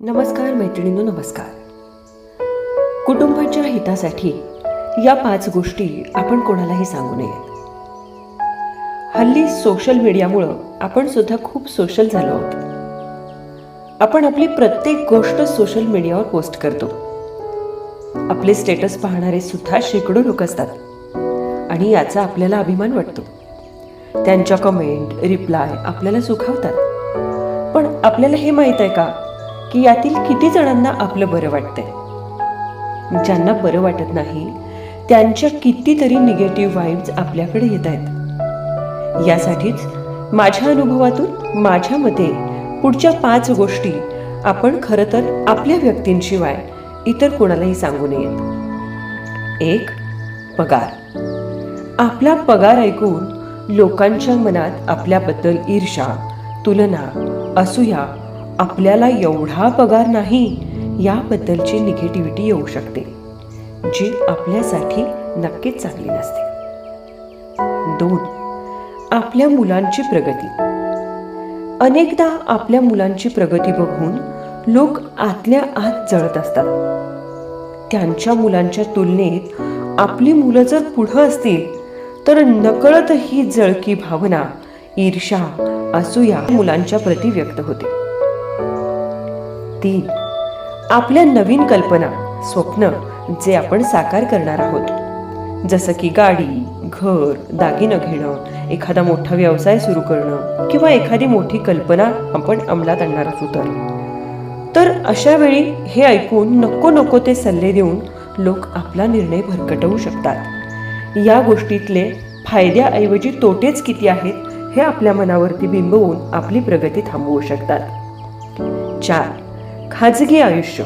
नमस्कार मैत्रिणींनो नमस्कार. कुटुंबाच्या हितासाठी या पाच गोष्टी आपण कोणालाही सांगू नयेत हल्ली सोशल मीडियामुळं आपण सुद्धा खूप सोशल झालो आहोत. आपण आपली प्रत्येक गोष्ट सोशल मीडियावर पोस्ट करतो. आपले स्टेटस पाहणारे सुद्धा शेकडो लोक असतात. आणि याचा आपल्याला अभिमान वाटतो. त्यांच्या कमेंट रिप्लाय आपल्याला सुखावतात. पण आपल्याला हे माहीत आहे का? की यातील किती जणांना आपलं बरं वाटतंय? ज्यांना बरं वाटत नाही त्यांच्या कितीतरी निगेटिव्ह वाईब्स आपल्याकडे येत आहेत. यासाठीच माझ्या अनुभवातून माझ्या मते पुढच्या पाच गोष्टी आपण खरं तर आपल्या व्यक्तींशिवाय इतर कोणालाही सांगू नयेत. एक पगार. आपला पगार ऐकून लोकांच्या मनात आपल्याबद्दल ईर्षा तुलना असूया आपल्याला एवढा पगार नाही याबद्दलची निगेटिव्हिटी येऊ शकते जी आपल्यासाठी नक्कीच चांगली नसते. दोन आपल्या मुलांची प्रगती. अनेकदा आपल्या मुलांची प्रगती बघून लोक आतल्या आत जळत असतात. त्यांच्या मुलांच्या तुलनेत आपली मुलं जर पुढं असतील तर नकळत ही जळकी भावना ईर्षा असूया मुलांच्या प्रती व्यक्त होते. तीन आपल्या नवीन कल्पना स्वप्न जे आपण साकार करणार आहोत. जसं की गाडी घर दागिनं घेणं एखादा मोठा व्यवसाय सुरू करणं किंवा एखादी मोठी कल्पना आपण अंमलात आणणार असू तर. तर अशा वेळी हे ऐकून नको नको ते सल्ले देऊन लोक आपला निर्णय भरकटवू शकतात. या गोष्टीतले फायद्याऐवजी तोटेच किती आहेत हे आपल्या मनावरती बिंबवून आपली प्रगती थांबवू शकतात. चार. खाजगी आयुष्य.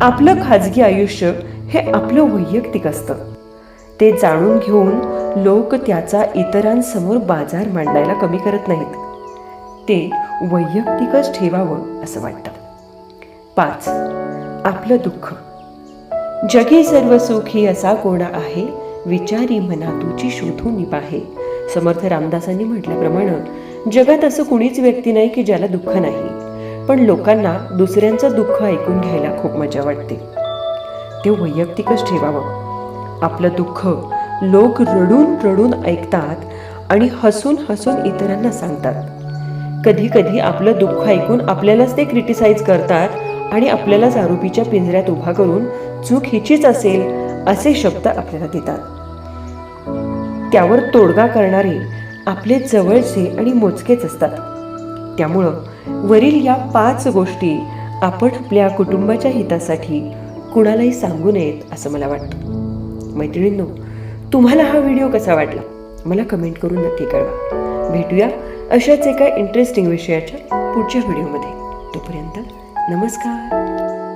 आपलं खाजगी आयुष्य हे आपलं वैयक्तिक असतं. ते जाणून घेऊन लोक त्याचा इतरांसमोर बाजार मांडायला कमी करत नाहीत. ते वैयक्तिकच ठेवावं असं वाटतं. पाच आपलं दुःख. जगी सर्व सुखी असा कोणा आहे? विचारी मना तुझी शोधून निपाहे समर्थ रामदासांनी म्हटल्याप्रमाणे जगात असं कुणीच व्यक्ती नाही की ज्याला दुःख नाही. पण लोकांना दुसऱ्यांचं दुःख ऐकून घ्यायला खूप मजा वाटते. ते वैयक्तिकच ठेवावं. आपलं दुःख लोक रडून रडून ऐकतात आणि हसून हसून इतरांना सांगतात. कधी कधी आपलं दुःख ऐकून आपल्यालाच ते क्रिटिसाइज करतात आणि आपल्यालाच आरोपीच्या पिंजऱ्यात उभा करून चूक हिचीच असेल असे शब्द आपल्याला देतात. त्यावर तोडगा करणारे आपले जवळचे आणि मोजकेच असतात. त्यामुळं वरील या पाच गोष्टी आपण आपल्या कुटुंबाच्या हितासाठी कुणालाही सांगू नयेत असं मला वाटतं. मैत्रिणींनो तुम्हाला हा व्हिडिओ कसा वाटला? मला कमेंट करून नक्की कळवा. भेटूया अशाच एका इंटरेस्टिंग विषयाच्या पुढच्या व्हिडिओमध्ये. तोपर्यंत नमस्कार.